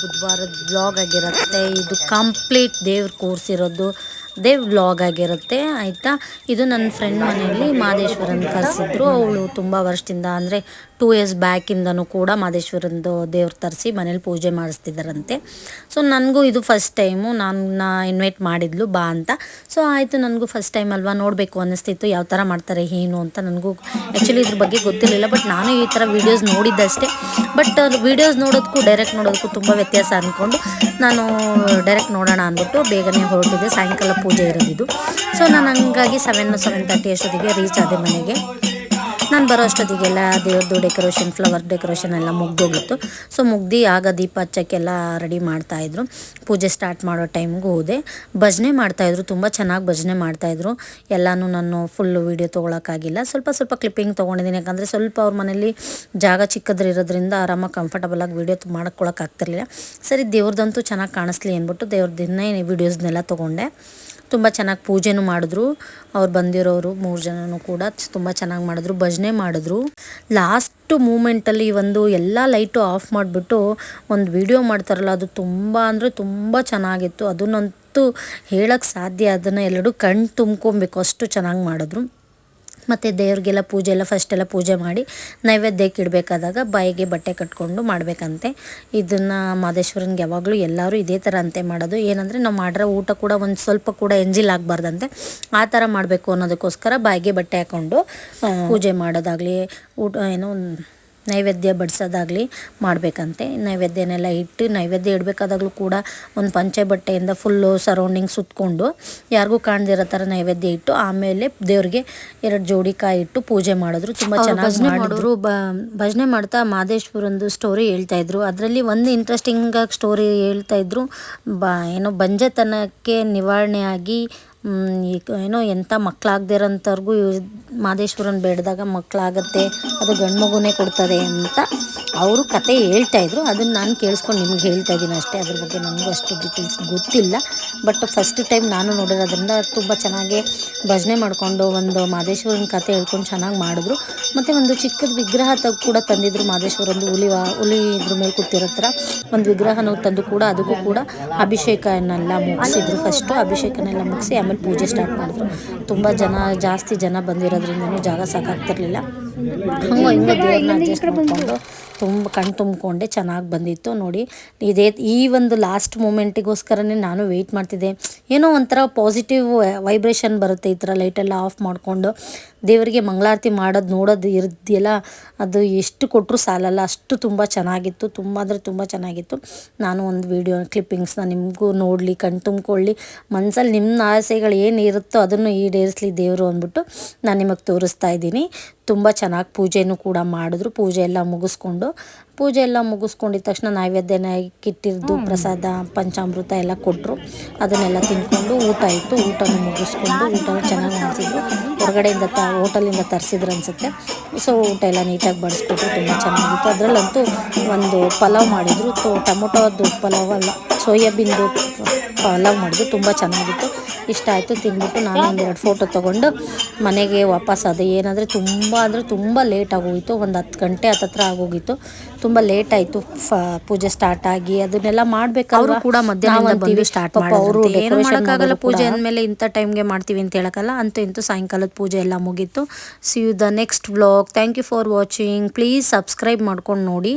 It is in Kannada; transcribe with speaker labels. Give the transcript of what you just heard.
Speaker 1: ಬುಧವಾರದ ಬ್ಲಾಗ್ ಆಗಿರುತ್ತೆ. ಇದು ಕಂಪ್ಲೀಟ್ ದೇವ್ರ ಕೂರಿಸಿರೋದು ದೇವ್ ವ್ಲಾಗ್ ಆಗಿರುತ್ತೆ, ಆಯಿತಾ? ಇದು ನನ್ನ ಫ್ರೆಂಡ್ ಮನೆಯಲ್ಲಿ ಮಾದೇಶ್ವರನ್ ಕರೆಸಿದ್ರು. ಅವಳು ತುಂಬ ವರ್ಷದಿಂದ, ಅಂದರೆ ಟೂ ಇಯರ್ಸ್ ಬ್ಯಾಕಿಂದನೂ ಕೂಡ ಮಾದೇಶ್ವರಂದು ದೇವ್ರು ತರಿಸಿ ಮನೇಲಿ ಪೂಜೆ ಮಾಡಿಸ್ತಿದ್ದಾರಂತೆ ಸೊ ನನಗೂ ಇದು ಫಸ್ಟ್ ಟೈಮು ನಾನು ಇನ್ವೈಟ್ ಮಾಡಿದ್ಲು, ಬಾ ಅಂತ. ಸೊ ಆಯಿತು, ನನಗೂ ಫಸ್ಟ್ ಟೈಮ್ ಅಲ್ವಾ, ನೋಡಬೇಕು ಅನ್ನಿಸ್ತಿತ್ತು, ಯಾವ ಥರ ಮಾಡ್ತಾರೆ, ಏನು ಅಂತ ನನಗೂ ಆ್ಯಕ್ಚುಲಿ ಇದ್ರ ಬಗ್ಗೆ ಗೊತ್ತಿರಲಿಲ್ಲ ಬಟ್ ನಾನು ಈ ಥರ ವೀಡಿಯೋಸ್ ನೋಡಿದ್ದಷ್ಟೇ. ಬಟ್ ವೀಡಿಯೋಸ್ ನೋಡೋದಕ್ಕೂ ಡೈರೆಕ್ಟ್ ನೋಡೋದಕ್ಕೂ ತುಂಬ ವ್ಯತ್ಯಾಸ ಅಂದ್ಕೊಂಡು ನಾನು ಡೈರೆಕ್ಟ್ ನೋಡೋಣ ಅಂದ್ಬಿಟ್ಟು ಬೇಗನೆ ಹೊರಟಿದ್ದೆ. ಸಾಯಂಕಾಲ ಪೂಜೆ ಇರೋದಿದ್ದು ಸೊ ನಾನು ಹಂಗಾಗಿ ಸೆವೆನ್ ಸೆವೆನ್ ತರ್ಟಿ ಅಷ್ಟೊತ್ತಿಗೆ ರೀಚ್ ಆದೆ ಮನೆಗೆ. ನಾನು ಬರೋ ಅಷ್ಟೊತ್ತಿಗೆಲ್ಲ ದೇವ್ರದ್ದು ಡೆಕೋರೇಷನ್ ಫ್ಲವರ್ ಡೆಕೋರೇಷನ್ ಎಲ್ಲ ಮುಗ್ದೋಗಿತ್ತು. ಸೊ ಮುಗ್ದು ಆಗ ದೀಪ ಹಚ್ಚಕ್ಕೆಲ್ಲ ರೆಡಿ ಮಾಡ್ತಾಯಿದ್ರು ಪೂಜೆ ಸ್ಟಾರ್ಟ್ ಮಾಡೋ ಟೈಮ್ಗೂ ಹೋದೆ. ಭಜನೆ ಮಾಡ್ತಾಯಿದ್ರು ತುಂಬ ಚೆನ್ನಾಗಿ ಭಜನೆ ಮಾಡ್ತಾಯಿದ್ರು ಎಲ್ಲನೂ ನಾನು ಫುಲ್ಲು ವೀಡಿಯೋ ತೊಗೊಳಕ್ಕಾಗಿಲ್ಲ. ಸ್ವಲ್ಪ ಸ್ವಲ್ಪ ಕ್ಲಿಪ್ಪಿಂಗ್ ತೊಗೊಂಡಿದ್ದೀನಿ. ಯಾಕಂದರೆ ಸ್ವಲ್ಪ ಅವ್ರ ಮನೇಲಿ ಜಾಗ ಚಿಕ್ಕದ್ರಿರೋದ್ರಿಂದ ಆರಾಮಾಗಿ ಕಂಫರ್ಟಬಲಾಗಿ ವೀಡಿಯೋ ಮಾಡ್ಕೊಳಕ್ಕಾಗ್ತಿರ್ಲಿಲ್ಲ ಸರಿ, ದೇವ್ರದಂತೂ ಚೆನ್ನಾಗಿ ಕಾಣಿಸ್ಲಿ ಅಂದ್ಬಿಟ್ಟು ದೇವ್ರದನ್ನೇ ವೀಡಿಯೋಸ್ನೆಲ್ಲ ತೊಗೊಂಡೆ. ತುಂಬ ಚೆನ್ನಾಗಿ ಪೂಜೆನೂ ಮಾಡಿದ್ರು. ಅವ್ರು ಬಂದಿರೋರು ಮೂರು ಜನನೂ ಕೂಡ ತುಂಬ ಚೆನ್ನಾಗಿ ಮಾಡಿದ್ರು, ಭಜನೆ ಮಾಡಿದ್ರು. ಲಾಸ್ಟ್ ಮೂಮೆಂಟಲ್ಲಿ ಒಂದು ಎಲ್ಲ ಲೈಟು ಆಫ್ ಮಾಡಿಬಿಟ್ಟು ಒಂದು ವಿಡಿಯೋ ಮಾಡ್ತಾರಲ್ಲ, ಅದು ತುಂಬ ಅಂದರೆ ತುಂಬ ಚೆನ್ನಾಗಿತ್ತು. ಅದನ್ನಂತೂ ಹೇಳೋಕ್ಕೆ ಸಾಧ್ಯ, ಅದನ್ನು ಎಲ್ಲರೂ ಕಣ್ಣು ತುಂಬ್ಕೊಬೇಕು, ಅಷ್ಟು ಚೆನ್ನಾಗಿ ಮಾಡಿದ್ರು. ಮತ್ತು ದೇವ್ರಿಗೆಲ್ಲ ಪೂಜೆ ಎಲ್ಲ ಫಸ್ಟೆಲ್ಲ ಪೂಜೆ ಮಾಡಿ ನೈವೇದ್ಯಕ್ಕೆ ಇಡಬೇಕಾದಾಗ ಬಾಯಿಗೆ ಬಟ್ಟೆ ಕಟ್ಕೊಂಡು ಮಾಡಬೇಕಂತೆ. ಇದನ್ನು ಮಾದೇಶ್ವರನ್ಗೆ ಯಾವಾಗಲೂ ಎಲ್ಲರೂ ಇದೇ ಥರ ಅಂತೆ ಮಾಡೋದು. ಏನಂದರೆ ನಾವು ಮಾಡಿರೋ ಊಟ ಕೂಡ ಒಂದು ಸ್ವಲ್ಪ ಕೂಡ ಎಂಜಿಲ್ ಆಗಬಾರ್ದಂತೆ. ಆ ಥರ ಮಾಡಬೇಕು ಅನ್ನೋದಕ್ಕೋಸ್ಕರ ಬಾಯಿಗೆ ಬಟ್ಟೆ ಹಾಕ್ಕೊಂಡು ಪೂಜೆ ಮಾಡೋದಾಗಲಿ, ಊಟ, ಏನೋ ನೈವೇದ್ಯ ಬಡಿಸೋದಾಗಲಿ ಮಾಡಬೇಕಂತೆ. ನೈವೇದ್ಯನೆಲ್ಲ ಇಟ್ಟು ನೈವೇದ್ಯ ಇಡಬೇಕಾದಾಗಲೂ ಕೂಡ ಒಂದು ಪಂಚೆ ಬಟ್ಟೆಯಿಂದ ಫುಲ್ಲು ಸರೌಂಡಿಂಗ್ ಸುತ್ತಕೊಂಡು ಯಾರಿಗೂ ಕಾಣದಿರೋ ಥರ ನೈವೇದ್ಯ ಇಟ್ಟು ಆಮೇಲೆ ದೇವ್ರಿಗೆ ಎರಡು ಜೋಡಿ ಕಾಯಿ ಇಟ್ಟು ಪೂಜೆ ಮಾಡಿದ್ರು. ತುಂಬ ಚೆನ್ನಾಗಿ ಮಾಡಿದ್ರು. ಬ ಭಜನೆ ಮಾಡ್ತಾ ಮಾದೇಶ್ವರಂದು ಸ್ಟೋರಿ ಹೇಳ್ತಾ ಇದ್ರು. ಅದರಲ್ಲಿ ಒಂದು ಇಂಟ್ರೆಸ್ಟಿಂಗ್ ಆಗಿ ಸ್ಟೋರಿ ಹೇಳ್ತಾ ಇದ್ರು. ಬ ಏನೋ ಬಂಜೆತನಕ್ಕೆ ನಿವಾರಣೆಯಾಗಿ ಆಗಿ ಏನೋ ಎಂಥ ಇರೋಂಥವ್ರಿಗೂ ಮಾದೇಶ್ವರನ ಬೇಡದಾಗ ಮಕ್ಕಳಾಗತ್ತೆ ಅದು ಗಂಡು ಮಗುನೇ ಕೊಡ್ತದೆ ಅಂತ ಅವರು ಕತೆ ಹೇಳ್ತಾ ಇದ್ರು, ಅದನ್ನು ನಾನು ಕೇಳಿಸ್ಕೊಂಡು ನಿಮ್ಗೆ ಹೇಳ್ತಾ ಇದ್ದೀನಿ ಅಷ್ಟೇ. ಅದ್ರ ಬಗ್ಗೆ ನನಗೂ ಅಷ್ಟು ಡೀಟೇಲ್ಸ್ ಗೊತ್ತಿಲ್ಲ. ಬಟ್ ಫಸ್ಟ್ ಟೈಮ್ ನಾನು ನೋಡಿರೋದ್ರಿಂದ ತುಂಬ ಚೆನ್ನಾಗಿ ಭಜನೆ ಮಾಡಿಕೊಂಡು ಒಂದು ಮಾದೇಶ್ವರನ ಕತೆ ಹೇಳ್ಕೊಂಡು ಚೆನ್ನಾಗಿ ಮಾಡಿದ್ರು. ಮತ್ತು ಒಂದು ಚಿಕ್ಕದ ವಿಗ್ರಹ ಕೂಡ ತಂದಿದ್ರು ಮಾದೇಶ್ವರಂದು ಹುಲಿ ಹುಲಿ ಇದ್ರ ಮೇಲೆ ಕೂತಿರೋ ಥರ ಒಂದು ವಿಗ್ರಹನ ತಂದು ಕೂಡ ಅದಕ್ಕೂ ಕೂಡ ಅಭಿಷೇಕನೆಲ್ಲ ಮುಗಿಸಿದ್ರು. ಫಸ್ಟು ಅಭಿಷೇಕನೆಲ್ಲ ಮುಗಿಸಿ ಆಮೇಲೆ ಪೂಜೆ ಸ್ಟಾರ್ಟ್ ಮಾಡಿದ್ರು. ತುಂಬ ಜನ, ಜಾಸ್ತಿ ಜನ ಬಂದಿರೋದ್ರಿಂದನೂ ಜಾಗ ಸಾಕಾಗ್ತಿರ್ಲಿಲ್ಲ. ಹಂಗೋ ಹಿಂಗೆ ಮಾಡಿಕೊಂಡು ತುಂಬ ಕಣ್ ತುಂಬಿಕೊಂಡೆ, ಚೆನ್ನಾಗಿ ಬಂದಿತ್ತು. ನೋಡಿ, ಇದೇ, ಈ ಒಂದು ಲಾಸ್ಟ್ ಮೂಮೆಂಟಿಗೋಸ್ಕರನೇ ನಾನು ವೆಯ್ಟ್ ಮಾಡ್ತಿದ್ದೆ. ಏನೋ ಒಂಥರ ಪಾಸಿಟಿವ್ ವೈಬ್ರೇಷನ್ ಬರುತ್ತೆ ಈ ಥರ ಲೈಟೆಲ್ಲ ಆಫ್ ಮಾಡಿಕೊಂಡು. ದೇವರಿಗೆ ಮಂಗಳಾರತಿ ಮಾಡೋದು ನೋಡೋದು ಇರ್ದಿಲ್ಲ ಅದು ಎಷ್ಟು ಕೊಟ್ಟರು ಸಾಲಲ್ಲ. ಅಷ್ಟು ತುಂಬ ಚೆನ್ನಾಗಿತ್ತು. ತುಂಬ ಅಂದರೆ ತುಂಬ ಚೆನ್ನಾಗಿತ್ತು. ನಾನು ಒಂದು ವೀಡಿಯೋ ಕ್ಲಿಪ್ಪಿಂಗ್ಸ್ನ ನಿಮಗೂ ನೋಡಲಿ, ಕಣ್ ತುಂಬಿಕೊಳ್ಳಿ. ಮನಸ್ಸಲ್ಲಿ ನಿಮ್ಮ ಆಸೆಗಳು ಏನು ಇರುತ್ತೋ ಅದನ್ನು ಈಡೇರಿಸಲಿ ದೇವರು ಅಂದ್ಬಿಟ್ಟು ನಾನು ನಿಮಗೆ ತೋರಿಸ್ತಾ ಇದ್ದೀನಿ. ತುಂಬ ಚೆನ್ನಾಗಿ ಪೂಜೆನೂ ಕೂಡ ಮಾಡಿದ್ರು. ಪೂಜೆ ಎಲ್ಲ ಮುಗಿಸ್ಕೊಂಡು ಪೂಜೆ ಎಲ್ಲ ಮುಗಿಸ್ಕೊಂಡಿದ ತಕ್ಷಣ ನೈವೇದ್ಯನ ಕಿಟ್ಟಿರ್ದು ಪ್ರಸಾದ ಪಂಚಾಮೃತ ಎಲ್ಲ ಕೊಟ್ಟರು ಅದನ್ನೆಲ್ಲ ತಿಂದ್ಕೊಂಡು ಊಟ ಇತ್ತು ಊಟನೂ ಮುಗಿಸ್ಕೊಂಡು ಊಟ ಚೆನ್ನಾಗಿ ಮಾಡಿಸಿದ್ರು. ಹೊರಗಡೆಯಿಂದ ತ ಹೋಟೆಲಿಂದ ತರಿಸಿದ್ರು ಅನಿಸುತ್ತೆ. ಸೊ ಊಟ ಎಲ್ಲ ನೀಟಾಗಿ ಬಡಿಸ್ಕೊಟ್ರು. ತುಂಬ ಚೆನ್ನಾಗಿತ್ತು. ಅದರಲ್ಲಂತೂ ಒಂದು ಪಲಾವ್ ಮಾಡಿದರು. ಟೊಮೊಟೋದು ಪಲಾವ್ ಅಲ್ಲ ಸೋಯಾಬೀನ್ದು ಪಲಾವ್ ಮಾಡಿದ್ರು. ತುಂಬ ಚೆನ್ನಾಗಿತ್ತು. ಇಷ್ಟ ಆಯಿತು ತಿಂದ್ಬಿಟ್ಟು ನಾನು ಒಂದೆರಡು ಫೋಟೋ ತೊಗೊಂಡು ಮನೆಗೆ ವಾಪಸ್ ಅದು. ಏನಂದರೆ ತುಂಬ ಅಂದರೆ ತುಂಬ ಲೇಟ್ ಆಗೋಗಿತ್ತು ಒಂದು ಹತ್ತು ಗಂಟೆ ಹತ್ತತ್ರ ಆಗೋಗಿತ್ತು. ತುಂಬ ಲೇಟ್ ಆಯಿತು ಫ ಪೂಜೆ ಸ್ಟಾರ್ಟ್ ಆಗಿ. ಅದನ್ನೆಲ್ಲ ಮಾಡಬೇಕಾದ್ರು ಕೂಡ ಮಧ್ಯಾಹ್ನ ಸ್ಟಾರ್ಟ್ ಅವರು ಏನು ಮಾಡೋಕ್ಕಾಗಲ್ಲ ಪೂಜೆ ಅಂದಮೇಲೆ ಇಂಥ ಟೈಮ್ಗೆ ಮಾಡ್ತೀವಿ ಅಂತ ಹೇಳೋಕ್ಕಲ್ಲ. ಅಂತೂ ಇಂತೂ ಸಾಯಂಕಾಲದ ಪೂಜೆ ಎಲ್ಲ ಮುಗೀತು. See you the next vlog thank you for watching please subscribe ಮಾಡ್ಕೊಂಡು ನೋಡಿ.